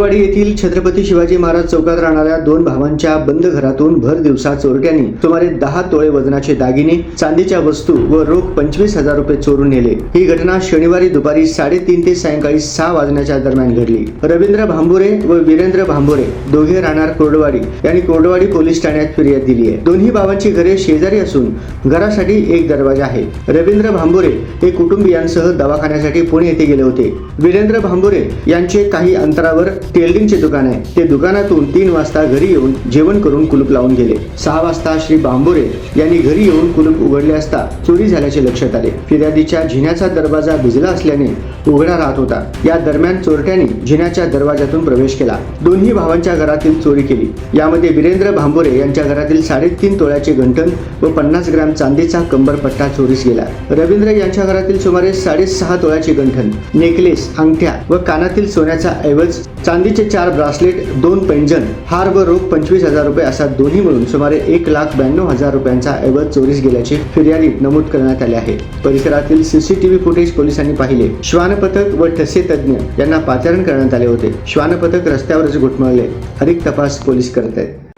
कोडवाडी येथील छत्रपती शिवाजी महाराज चौकात राहणाऱ्या दोन भावांच्या बंद घरातून भर दिवसा चोरट्यांनी सुमारे दहा तोळे वजनाचे दागिने चांदीच्या वस्तू व रोख पंचवीस हजार रुपये चोरून नेले. ही घटना शनिवारी दुपारी साडेतीन ते सायंकाळी सहा वाजण्याच्या दरम्यान घडली. रवींद्र भांबुरे व वीरेंद्र भांबुरे दोघे राहणार कोरडवाडी यांनी कोरडवाडी पोलीस ठाण्यात फिर्याद दिली आहे. दोन्ही भावांची घरे शेजारी असून घरासाठी एक दरवाजा आहे. रवींद्र भांबुरे हे कुटुंबियांसह दवाखान्यासाठी पुणे येथे गेले होते. वीरेंद्र भांबुरे यांचे काही अंतरावर टेलरिंगचे दुकान आहे. ते दुकानातून तीन वाजता घरी येऊन जेवण करून कुलूप लावून गेले. सहा वाजता श्री बांबोरे यांनी घरी येऊन कुलूप उघडले असता चोरी झाल्याचे लक्षात आले. फिर्यादीच्या झिन्याचा दरवाजा भिजला असल्याने उघडा राहत होता. या दरम्यान चोरट्यांनी झिन्याच्या दरवाजातून प्रवेश केला. दोन्ही भावांच्या घरातील चोरी केली. यामध्ये वीरेंद्र भांबोरे यांच्या घरातील साडेतीन तोळ्याचे गंठन व पन्नास ग्रॅम चांदीचा कंबरपट्टा चोरीस गेला. रवींद्र यांच्या घरातील सुमारे साडेसहा तोळ्याचे गंठन नेकलेस अंगठ्या व कानातील सोन्याचा ऐवज चांदीचे चार ब्रासलेट दोन पैंजण हार व रोख पंचवीस हजार रुपये असा दोन्ही मिळून सुमारे एक लाख ब्याण्णव हजार रुपयांचा ऐवज चोरीस गेल्याची फिर्यादीत नमूद करण्यात आले आहे. परिसरातील सीसीटीव्ही फुटेज पोलिसांनी पाहिले. श्वान पथक व ठसे तज्ज्ञ यांना पाचारण करण्यात आले होते. श्वान पथक रस्त्यावरच घुटमळले. अधिक तपास पोलीस करत आहेत.